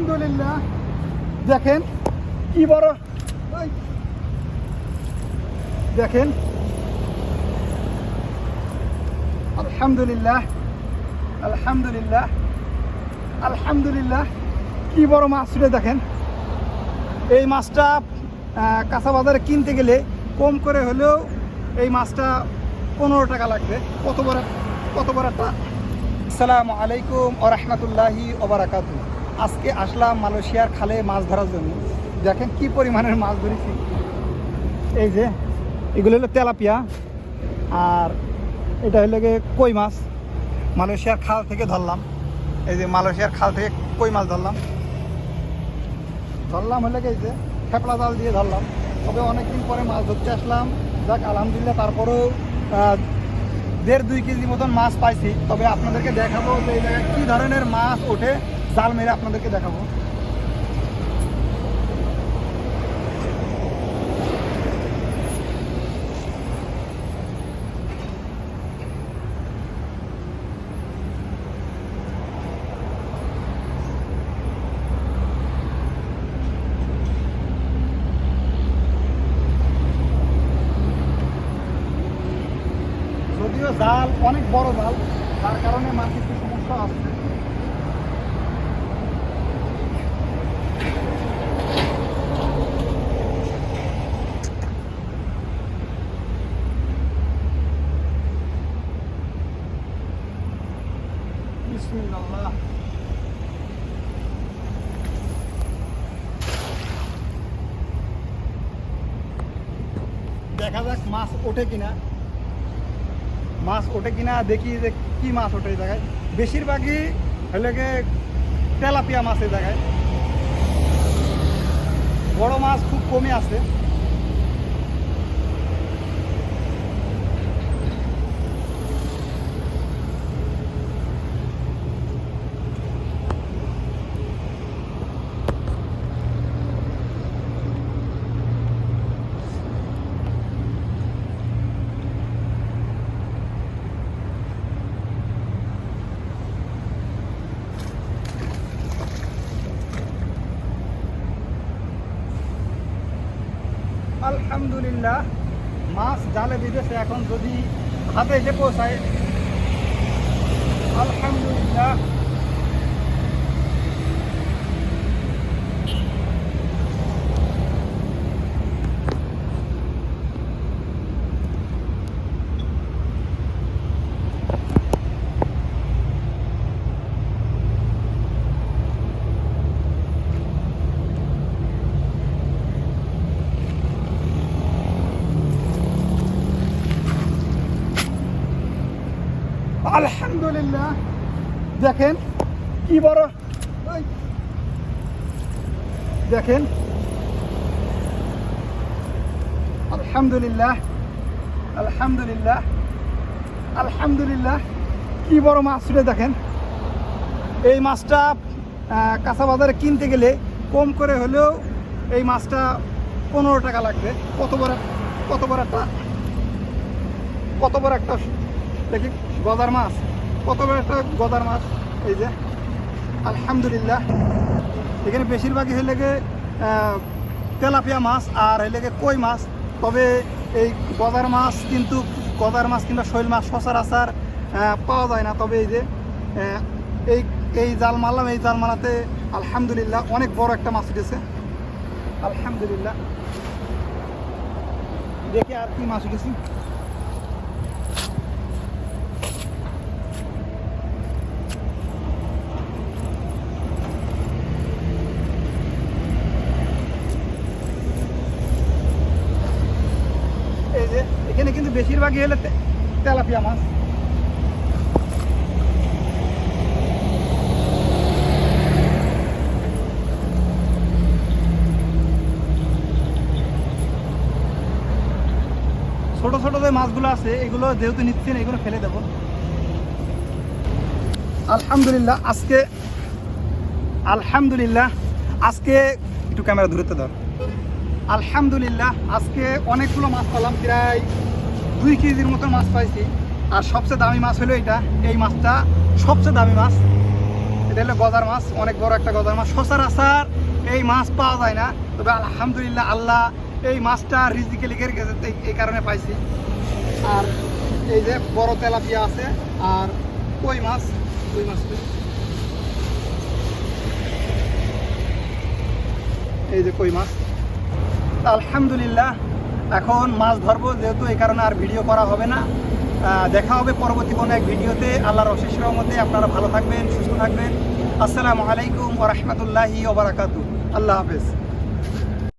আলহামদুলিল্লাহ। দেখেন কি বড়। দেখেন। আলহামদুলিল্লাহ। আলহামদুলিল্লাহ। আলহামদুলিল্লাহ। কি বড় মাছ ছুটে দেখেন। এই মাছটা কাঁচা বাজারে কিনতে গেলে কম করে হলেও এই মাছটা পনেরো টাকা লাগবে। কত বড় কত বড় একটা। আসসালামু আলাইকুম ও রহমতুল্লাহি ওবরাকাতু আজকে আসলাম মালয়েশিয়ার খালে মাছ ধরার জন্য। দেখেন কি পরিমাণের মাছ ধরেছি। এই যে, এগুলো হলো তেলাপিয়া, আর এটা হলো গিয়ে কই মাছ। মালয়েশিয়ার খাল থেকে ধরলাম। এই যে মালয়েশিয়ার খাল থেকে কই মাছ ধরলাম। ধরলাম হলে এই যে খেপলা জাল দিয়ে ধরলাম। তবে অনেকদিন পরে মাছ ধরতে আসলাম। যাক, আলহামদুলিল্লাহ তারপরেও দেড় দুই কেজি মতন মাছ পাইছি। তবে আপনাদেরকে দেখাবো যে এই জায়গায় কী ধরনের মাছ ওঠে। জাল মেরে আপনাদেরকে দেখাবো। যদিও জাল অনেক বড় জাল তার কারণে একটু সমস্যা আছে দেখা যাক মাছ ওঠে কিনা। মাছ ওঠে কিনা, দেখি যে কি মাছ ওঠে জায়গায়। বেশিরভাগই হলে তেলাপিয়া মাছ এই জায়গায়। বড় মাছ খুব কমই আছে আলহামদুলিল্লাহ মাছ জালে দিতেছে এখন যদি হাতে এসে পৌঁছায়। আলহামদুলিল্লাহ। আলহামদুলিল্লাহ দেখেন কি বড় দেখেন। আলহামদুলিল্লাহ আলহামদুলিল্লাহ আলহামদুলিল্লাহ, কি বড় মাছ ছুটে দেখেন। এই মাছটা কাঁচা বাজারে কিনতে গেলে কম করে হলেও এই মাছটা পনেরো টাকা লাগবে। কত বড় কত বড় একটা, কত বড় একটা দেখি গদার মাছ। কত একটা গদার মাছ, এই যে। আলহামদুলিল্লাহ। এখানে বেশিরভাগই হয়ে লেগে তেলাপিয়া মাছ আর হয়ে লেগে কই মাছ। তবে এই গদার মাছ কিন্তু, গদার মাছ কিংবা শৈল মাছ সচরাচর পাওয়া যায় না। তবে এই যে এই এই জাল মারলাম, এই জাল মারাতে আলহামদুলিল্লাহ অনেক বড় একটা মাছ উঠেছে। আলহামদুলিল্লাহ। দেখি আর কি মাছ উঠেছি এই যে এখানে কিন্তু বেশিরভাগই হলে তেলাপিয়া মাছ। ছোট ছোট যে মাছগুলো আছে, এগুলো যেহেতু নিচ্ছেন এগুলো ফেলে দেবো। আলহামদুলিল্লাহ, আজকে আলহামদুলিল্লাহ, আজকে একটু ক্যামেরা দূরত্ব ধর। আলহামদুলিল্লাহ, আজকে অনেকগুলো মাছ পালাম, প্রায় দুই কেজির মতো মাছ পাইছি। আর সবচেয়ে দামি মাছ হলো এটা। এই মাছটা সবচেয়ে দামি মাছ। এটা হলো গজার মাছ, অনেক বড় একটা গজার মাছ। সচরাচর এই মাছ পাওয়া যায় না। তবে আলহামদুলিল্লাহ আল্লাহ এই মাছটা রিজিকে তাই এই কারণে পাইছি। আর এই যে বড় তেলাপিয়া আছে, আর কই মাছ? কই মাছ এই যে কই মাছ? আলহামদুলিল্লাহ এখন মাছ ধরবো, যেহেতু এই কারণে আর ভিডিও করা হবে না। দেখা হবে পরবর্তী কোনো এক ভিডিওতে। আল্লাহর অশেষ রহমতে আপনারা ভালো থাকবেন, সুস্থ থাকবেন। আসসালামু আলাইকুম ওরহমতুল্লাহি ওবরাকাতু আল্লাহ হাফেজ।